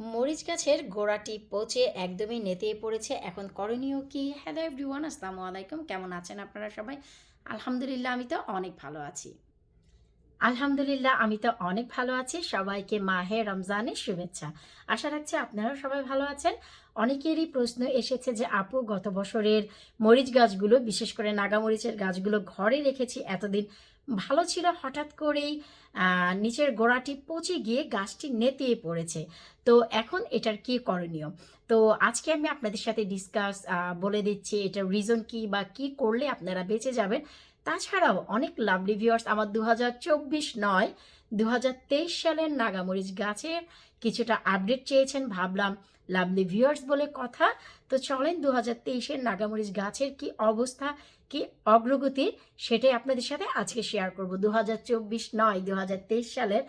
মরিচ গাছের গোড়াটি পচে একদমই নেতিয়ে পড়েছে। এখন করণীয় কি? হ্যালো এভরিওয়ান আসসালামু আলাইকুম। কেমন আছেন আপনারা সবাই? আলহামদুলিল্লাহ, আমি তো অনেক ভালো আছি। আলহামদুলিল্লাহ, আমি তো অনেক ভালো আছি। সবাইকে মাহে রমজানের শুভেচ্ছা। আশা রাখছি আপনারাও সবাই ভালো আছেন। অনেকেরই প্রশ্ন এসেছে যে, আপু, গত বছরের মরিচ গাছগুলো, বিশেষ করে নাগামরিচের গাছগুলো ঘরে রেখেছি, এতদিন ভালো ছিল হঠাৎ করেই নিচের গোড়াটি পচে গিয়ে গাছটি নেতিয়ে পড়েছে। তো এখন এটার কি করণীয়? তো আজকে আমি আপনাদের সাথে ডিসকাস বলে দিচ্ছি এটার রিজন কি বা কি করলে আপনারা বেঁচে যাবেন। তাছাড়াও অনেক লাভলি ভিউয়ার্স আমার দু নয় দু হাজার তেইশ সালের নাগামরিচ গাছের কিছুটা আপডেট চেয়েছেন ভাবলাম, লাভলি ভিউয়ার্স বলে কথা। তো চলেন দু হাজার তেইশের নাগামরিচ গাছের কি অবস্থা, কি অগ্রগতি সেটাই আপনাদের সাথে আজকে শেয়ার করব। দু হাজার চব্বিশ নয় দু হাজার তেইশ সালের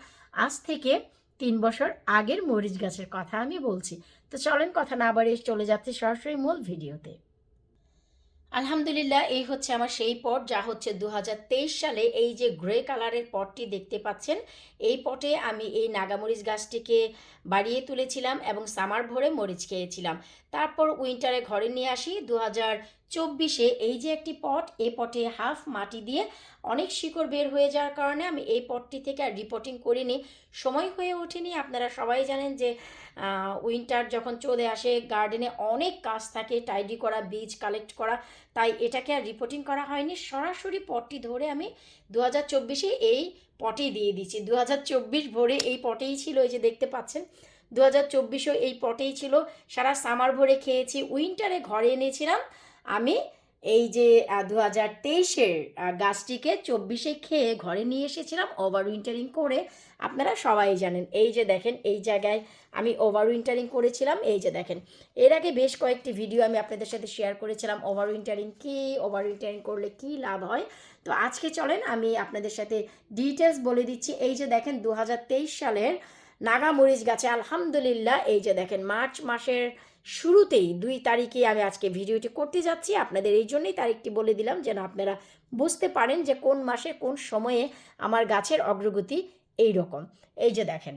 আজ থেকে তিন বছর আগের মরিচ গাছের কথা আমি বলছি। তো চলেন কথা না বাড়িয়ে চলে যাচ্ছে সরাসরি মূল ভিডিওতে। আলহামদুলিল্লাহ, এই হচ্ছে আমার সেই পট যা হচ্ছে দু হাজার তেইশ সালে এই যে গ্রে কালারের পটটি দেখতে পাচ্ছেন, এই পটে আমি এই নাগামরিচ গাছটিকে বাড়িয়ে তুলেছিলাম এবং সামার ভরে মরিচ খেয়েছিলাম। তারপর উইন্টারে ঘরে নিয়ে আসি। দু হাজার চব্বিশে এই যে একটি পট এই পটে হাফ মাটি দিয়ে অনেক শিকড় বের হয়ে যাওয়ার কারণে আমি এই পটটি থেকে আর রিপোর্টিং করিনি। সময় হয়ে ওঠেনি। আপনারা সবাই জানেন যে উইন্টার যখন চলে আসে, গার্ডেনে অনেক কাজ থাকে, টাইডি করা, বীজ কালেক্ট করা। তাই এটাকে আর রিপোর্টিং করা হয়নি। সরাসরি পটটি ধরে আমি দু হাজার চব্বিশে এই পটেই দিয়ে দিচ্ছি দু হাজার চব্বিশ ভরে এই পটেই ছিল, এই যে দেখতে পাচ্ছেন। দু হাজার চব্বিশও এই পটেই ছিল। সারা সামার ভরে খেয়েছি, উইন্টারে ঘরে এনেছিলাম। আমি এই যে দু হাজার তেইশের গাছটিকে চব্বিশে খেয়ে ঘরে নিয়ে এসেছিলাম ওভার উইন্টারিং করে। আপনারা সবাই জানেন, এই যে দেখেন, এই জায়গায় আমি ওভার উইন্টারিং করেছিলাম। এই যে দেখেন, এর আগে বেশ কয়েকটি ভিডিও আমি আপনাদের সাথে শেয়ার করেছিলাম ওভার উইন্টারিং কী ওভার উইন্টারিং করলে কী লাভ হয়। তো আজকে চলেন, আমি আপনাদের সাথে ডিটেলস বলে দিচ্ছি। এই যে দেখেন, দু হাজার তেইশ সালের নাগামরিচ গাছে, আলহামদুলিল্লাহ। এই যে দেখেন, মার্চ মাসের শুরুতেই দুই তারিখে আমি আজকে ভিডিওটি করতে যাচ্ছি। আপনাদের এই জন্যই তারিখটি বলে দিলাম, যেন আপনারা বুঝতে পারেন যে কোন মাসে কোন সময়ে আমার গাছের অগ্রগতি এই রকম এই যে দেখেন,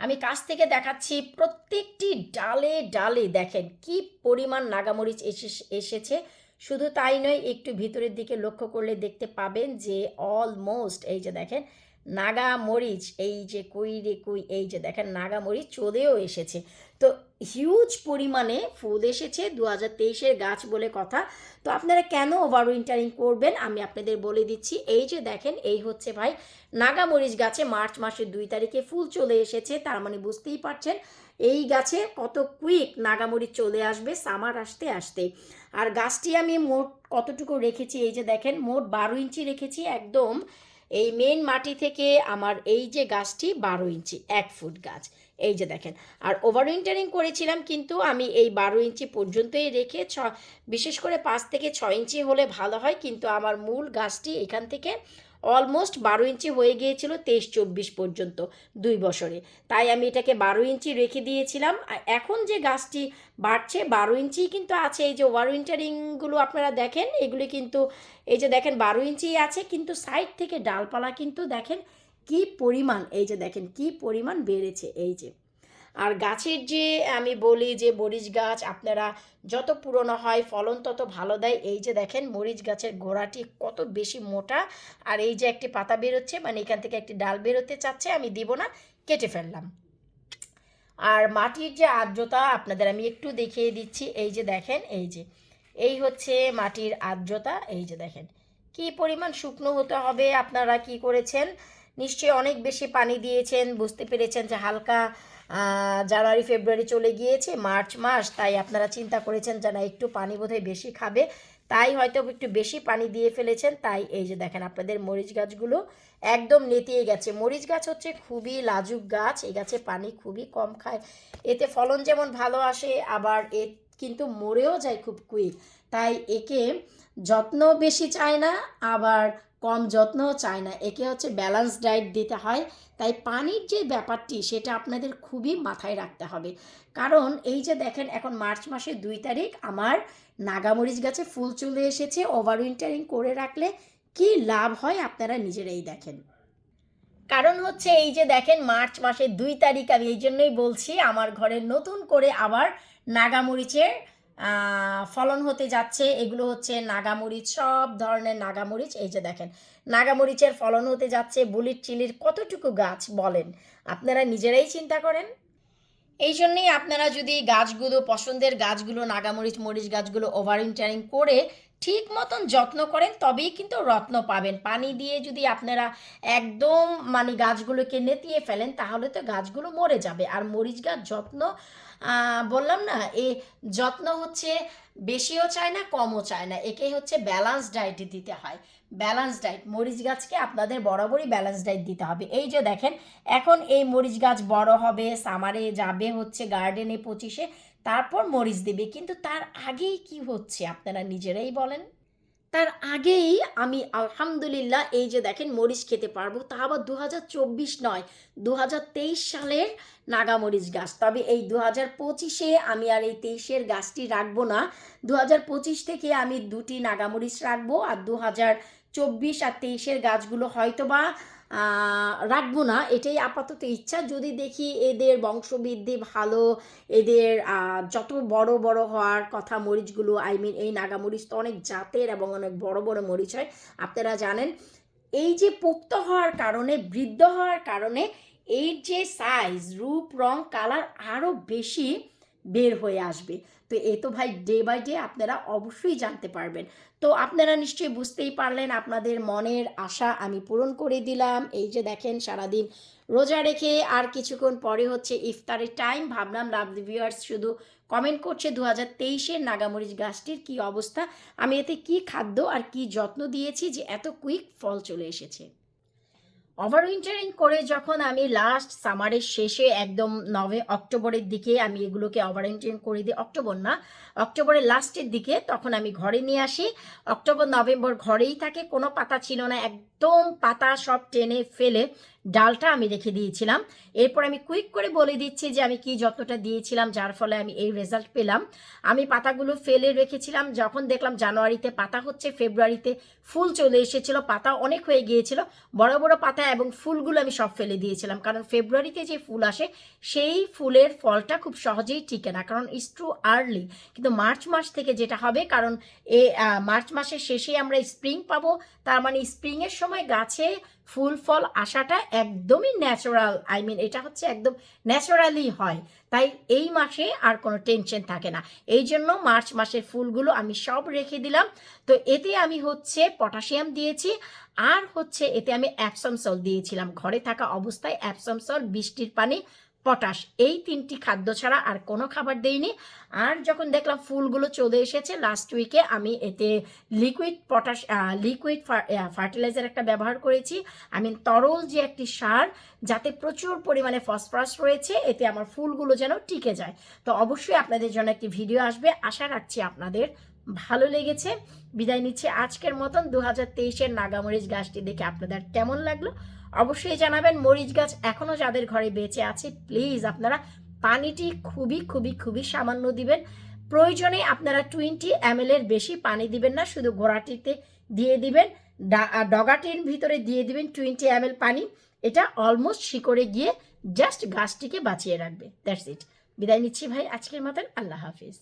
আমি কাছ থেকে দেখাচ্ছি প্রত্যেকটি ডালে ডালে দেখেন কি পরিমাণ নাগামরিচ এসে, এসেছে। শুধু তাই নয়, একটু ভিতরের দিকে লক্ষ্য করলে দেখতে পাবেন যে অলমোস্ট এই যে দেখেন নাগা মরিচ এই যে কুই রে কুই, এই যে দেখেন নাগা মরিচ চলেও এসেছে। তো হিউজ পরিমাণে ফুল এসেছে দু হাজার তেইশের গাছ বলে কথা। তো আপনারা কেন ওভার উইন্টারিং করবেন? আমি আপনাদের বলে দিচ্ছি, এই যে দেখেন, এই হচ্ছে ভাই নাগামরিচ গাছে মার্চ মাসের দুই তারিখে ফুল চলে এসেছে, তার মানে বুঝতেই পারছেন, এই গাছে কত কুইক নাগামরিচ চলে আসবে সামার আসতে আসতে। আর গাছটি আমি মোট কতটুকু রেখেছি, এই যে দেখেন, মোট বারো ইঞ্চি রেখেছি, একদম এই মেন মাটি থেকে আমার এই যে গাছটি বারো ইঞ্চি, এক ফুট গাছ। এই যে দেখেন, আর ওভার উইন্টারিং করেছিলাম কিন্তু আমি এই বারো ইঞ্চি পর্যন্তই রেখে ছ, বিশেষ করে পাঁচ থেকে ছ ইঞ্চি হলে ভালো হয়, কিন্তু আমার মূল গাছটি এখান থেকে অলমোস্ট বারো ইঞ্চি হয়ে গিয়েছিল তেইশ চব্বিশ পর্যন্ত দুই বছরে। তাই আমি এটাকে বারো ইঞ্চি রেখে দিয়েছিলাম। আর এখন যে গাছটি বাড়ছে, বারো ইঞ্চি কিন্তু আছে। এই যে ওভার উইন্টারিংগুলো আপনারা দেখেন, এগুলি কিন্তু, এই যে দেখেন বারো ইঞ্চি আছে, কিন্তু সাইড থেকে ডালপালা কিন্তু দেখেন কি পরিমাণ, এই যে দেখেন কি পরিমাণ বেড়েছে, এই যে। আর গাছের যে আমি বলি যে মরিচ গাছ আপনারা যত পুরনো হয়, ফলন তত ভালো দেয়। এই যে দেখেন মরিচ গাছের গোড়াটি কত বেশি মোটা। আর এই যে একটি পাতা বেরোচ্ছে মানে এখান থেকে একটি ডাল বেরোতে চাচ্ছে, আমি দিব না, কেটে ফেললাম। আর মাটির যে আর্দ্রতা আপনাদের আমি একটু দেখিয়ে দিচ্ছি, এই যে দেখেন, এই যে, এই হচ্ছে মাটির আর্দ্রতা, এই যে দেখেন, কি পরিমাণ শুকনো হতে হবে, আপনারা কি করেছেন? নিশ্চয়ই অনেক বেশি পানি দিয়েছেন, বুঝতে পেরেছেন যে হালকা জানুয়ারি, ফেব্রুয়ারি চলে গিয়েছে, মার্চ মাস, তাই আপনারা চিন্তা করেছেন যে না, একটু পানি বোধহয় বেশি খাবে, তাই হয়তো একটু বেশি পানি দিয়ে ফেলেছেন, তাই এই যে দেখেন আপনাদের মরিচ গাছগুলো একদম নেতিয়ে গেছে। মরিচ গাছ হচ্ছে খুবই লাজুক গাছ, এই গাছে পানি খুবই কম খায়, এতে ফলন যেমন ভালো আসে, আবার এ কিন্তু মরেও যায় খুব কুইক, তাই একে যত্ন বেশি চায় না, আবার কম যত্নও চায় না। একে হচ্ছে ব্যালেন্স ডায়েট দিতে হয়। তাই পানির যে ব্যাপারটি, সেটা আপনাদের খুবই মাথায় রাখতে হবে। কারণ এই যে দেখেন, এখন মার্চ মাসের দুই তারিখ, আমার নাগামরিচ গাছে ফুল চলে এসেছে। ওভার উইন্টারিং করে রাখলে কি লাভ হয় আপনারা নিজেরাই দেখেন। কারণ হচ্ছে এই যে দেখেন, মার্চ মাসের দুই তারিখ, আমি এই জন্যই বলছি, আমার ঘরে নতুন করে আবার নাগামরিচের ফলন হতে যাচ্ছে। এগুলো হচ্ছে নাগামরিচ, সব ধরনের নাগামরিচ। এই যে দেখেন, নাগামরিচের ফলন হতে যাচ্ছে। বুলিট চিলির কতটুকু গাছ বলেন? আপনারা নিজেরাই চিন্তা করেন। এই জন্যেই আপনারা যদি গাছগুলো, পছন্দের গাছগুলো, নাগামরিচ, মরিচ গাছগুলো ওভার ইন্টারিং করে ঠিক মতন যত্ন করেন, তবেই কিন্তু রত্ন পাবেন। পানি দিয়ে যদি আপনারা একদম মানে গাছগুলোকে নেতিয়ে ফেলেন, তাহলে তো গাছগুলো মরে যাবে। আর মরিচ গাছ যত্ন বললাম না, এ যত্ন হচ্ছে বেশিও চায় না, কমও চায় না। একেই হচ্ছে ব্যালান্স ডায়েট দিতে হয়। ব্যালান্স ডায়েট মরিচ গাছকে আপনাদের বরাবরই ব্যালান্স ডায়েট দিতে হবে। এই যে দেখেন, এখন এই মরিচ গাছ বড় হবে সামারে যাবে হচ্ছে গার্ডেনে পঁচিশে তারপর মরিচ দেবে। কিন্তু তার আগেই কি হচ্ছে আপনারা নিজেরাই বলেন? তার আগেই আমি আলহামদুলিল্লাহ এই যে দেখেন মরিচ খেতে পারব, তা আবার দু নয় দু সালের নাগামরিচ গাছ। তবে এই দু হাজার পঁচিশে আমি আর এই তেইশের গাছটি রাখব না। দু হাজার পঁচিশ থেকে আমি দুটি নাগামরিচ রাখব, আর দু হাজার চব্বিশ আর তেইশের গাছগুলো হয়তো বা রাখব না, এটাই আপাতত ইচ্ছা। যদি দেখি এদের বংশবৃদ্ধি ভালো, এদের যত বড় বড় হওয়ার কথা মরিচগুলো আই মিন এই নাগামরিচ তো অনেক জাতের এবং অনেক বড় বড় মরিচ হয়, আপনারা জানেন। এই যে পোক্ত হওয়ার কারণে, বৃদ্ধ হওয়ার কারণে, এর যে সাইজ রূপ, রং কালার আরও বেশি বের হয়ে আসবে। তো এ তো ভাই ডে বাই ডে আপনারা অবশ্যই জানতে পারবেন। তো আপনারা নিশ্চয়ই বুঝতেই পারলেন, আপনাদের মনের আশা আমি পূরণ করে দিলাম। এই যে দেখেন সারাদিন রোজা রেখে আর কিছুক্ষণ পরে হচ্ছে ইফতারের টাইম ভাবলাম লাভ ভিউয়ার্স শুধু কমেন্ট করছে দু হাজার তেইশের নাগামরিচ গাছটির কী অবস্থা? আমি এতে কি খাদ্য আর কি যত্ন দিয়েছি যে এত কুইক ফল চলে এসেছে? ওভার উইন্টারিং করে যখন আমি লাস্ট সামারের শেষে একদম নভে অক্টোবরের দিকে আমি এগুলোকে ওভার উইন্টারিং করে দিই, অক্টোবর না, অক্টোবরের লাস্টের দিকে তখন আমি ঘরে নিয়ে আসি, অক্টোবর, নভেম্বর ঘরেই থাকে, কোনো পাতা ছিল না একদম পাতা সব টেনে ফেলে ডালটা আমি রেখে দিয়েছিলাম। এরপর আমি কুইক করে বলে দিচ্ছি যে আমি কি যত্নটা দিয়েছিলাম, যার ফলে আমি এই রেজাল্ট পেলাম। আমি পাতাগুলো ফেলে রেখেছিলাম। যখন দেখলাম জানুয়ারিতে পাতা হচ্ছে, ফেব্রুয়ারিতে ফুল চলে এসেছিল, পাতা অনেক হয়ে গিয়েছিল, বড় বড় পাতা এবং ফুলগুলো আমি সব ফেলে দিয়েছিলাম। কারণ ফেব্রুয়ারিতে যে ফুল আসে, সেই ফুলের ফলটা খুব সহজেই টিকে না। কারণ ইস টু আর্লি কিন্তু মার্চ মাস থেকে যেটা হবে, কারণ এ মার্চ মাসের শেষে আমরা স্প্রিং পাবো। তার মানে স্প্রিংয়ের সময় গাছে ফুল, ফল আসাটা একদমই ন্যাচারাল আই মিন এটা হচ্ছে একদম ন্যাচারালি হয়। তাই এই মাসে আর কোনো টেনশন থাকে না। এই জন্য মার্চ মাসের ফুলগুলো আমি সব রেখে দিলাম। তো এতে আমি হচ্ছে পটাশিয়াম দিয়েছি। আর হচ্ছে এতে আমি অ্যাপসম সল দিয়েছিলাম। ঘরে থাকা অবস্থায় অ্যাপসম সল বৃষ্টির পানি পটাশ, এই তিনটি খাদ্য ছাড়া আর কোনো খাবার দেইনি। আর যখন দেখলাম ফুলগুলো চলে এসেছে লাস্ট উইকে আমি এতে লিকুইড পটাশ লিকুইড ফার্টিলাইজার একটা ব্যবহার করেছি। আই মিন তরল যে একটি সার, যাতে প্রচুর পরিমাণে ফসফরাস রয়েছে, এতে আমার ফুলগুলো যেন টিকে যায়। তো অবশ্যই আপনাদের জন্য একটি ভিডিও আসবে। আশা রাখছি আপনাদের ভালো লেগেছে। বিদায় নিচ্ছে আজকের মতন। দু হাজার তেইশের নাগামরিচ গাছটি দেখে আপনাদের কেমন লাগল? অবশ্যই জানাবেন মরিচ গাছ এখনও যাদের ঘরে বেঁচে আছে প্লিজ আপনারা পানিটি খুবই খুবই খুবই সামান্য দিবেন। প্রয়োজনে আপনারা টোয়েন্টি এম এর বেশি পানি দিবেন না, শুধু গোড়াটিতে দিয়ে দিবেন। ডগাটির ভিতরে দিয়ে দিবেন টোয়েন্টি এম পানি। এটা অলমোস্ট শিকড়ে গিয়ে জাস্ট গাছটিকে বাঁচিয়ে রাখবে। দ্যাটস ইট বিদায় নিচ্ছি ভাই, আজকের মতন আল্লাহ হাফিজ।